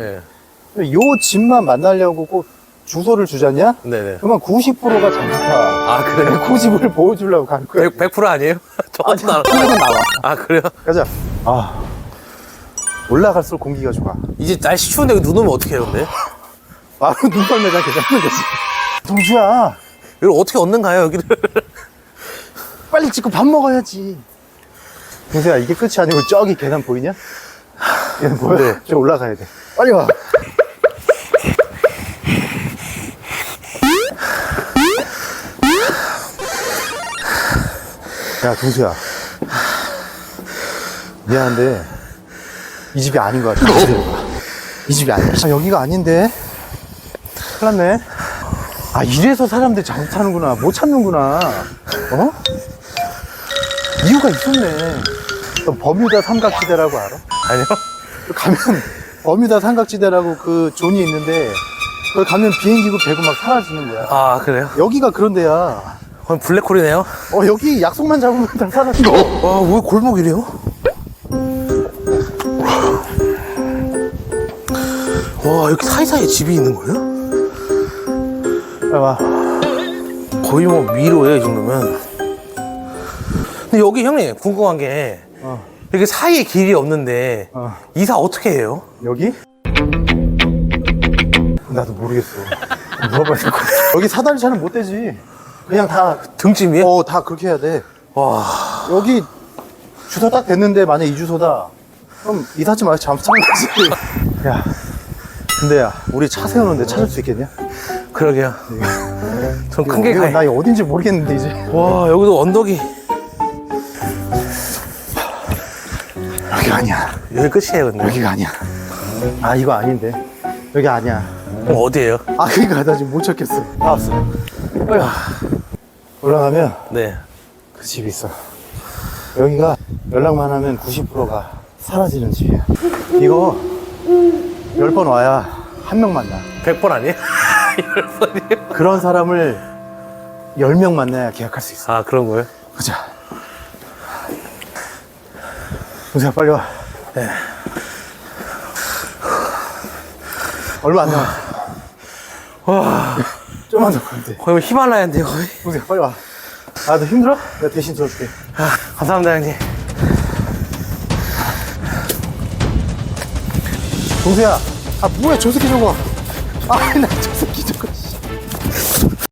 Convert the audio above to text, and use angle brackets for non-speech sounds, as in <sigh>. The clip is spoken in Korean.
네. 요 집만 만나려고 꼭 주소를 주잖냐? 네네. 그러면 90%가 잠수타. 아, 그래요? 그 집을 <laughs> 보여주려고 갈 거야. 100, 100% 아니에요? <laughs> 저것도 알아. 그래도 나와. 아, 그래요? 가자. 아. 올라갈수록 공기가 좋아. 이제 날씨 추운데 눈 오면 어떻게 해요, 근데? <laughs> 바로 눈썰 매장 괜찮은 거지. 동주야, 이걸 어떻게 얻는가요, 여기를? 빨리 찍고 밥 먹어야지. 동수야, 이게 끝이 아니고 저기 계단 보이냐? 보여? 네. 저 올라가야 돼. 빨리 와. 야, 동수야. 미안한데, 이 집이 아닌 것 같아. 이 집이 아니야. 아, 여기가 아닌데? 큰일 났네. 아, 이래서 사람들이 잘 타는구나. 못 찾는구나. 어? 이유가 있었네. 너 버뮤다 삼각지대라고 알아? 아니요? 가면 <laughs> 버뮤다 삼각지대라고 그 존이 있는데 거기 가면 비행기고 배고 막 사라지는 거야. 아, 그래요? 여기가 그런 데야. 그럼 블랙홀이네요? 어 여기 약속만 잡으면 다 사라져. 와, 왜 골목이래요? 와, 이렇게 사이사이에 집이 있는 거예요? 봐. 거의 뭐 미로예요, 이 정도면. 근데 여기 형님, 궁금한 게, 어. 이렇게 사이에 길이 없는데, 어. 이사 어떻게 해요? 여기? 나도 모르겠어. 물어봐야 될 것 같아. 여기 사다리 차는 못 되지. 그냥 다, 등짐이에요? 어, 다 그렇게 해야 돼. 와, 여기 주소 딱 됐는데 만약 이 주소다. 그럼 이사지 말고 잠수 타는 거지. 야, 근데 야, 우리 차 세우는데 찾을 수 있겠냐? 그러게요. 전 큰게 여기가 가요. 나 어딘지 모르겠는데 이제. 와, 여기도 언덕이, 여기가 아니야. 여기 끝이에요, 근데. 여기가 아니야. 아 이거 아닌데. 여기 아니야. 그럼 어디에요? 아 그러니까 나 지금 못 찾겠어. 나왔어. 빨리 와. 올라가면 네. 그 집이 있어. 여기가 연락만 하면 90%가 사라지는 집이야. 이거 10번 와야 한 명 만나. 100번 아니에요? <laughs> 10번이에요? 그런 사람을 10명 만나야 계약할 수 있어. 아, 그런 거예요? 가자. 동생아, 빨리 와. 네. 얼마 안 남았어. 와, 좀만 더 가면 돼. 거의 뭐 히말라야인데, 거의. 동생아, 빨리 와. 아, 너 힘들어? 내가 대신 들어줄게. 아, 감사합니다, 형님. 동생아, 아, 뭐야, 저 새끼 저거. 아, 나 저 새끼 저거. 씨.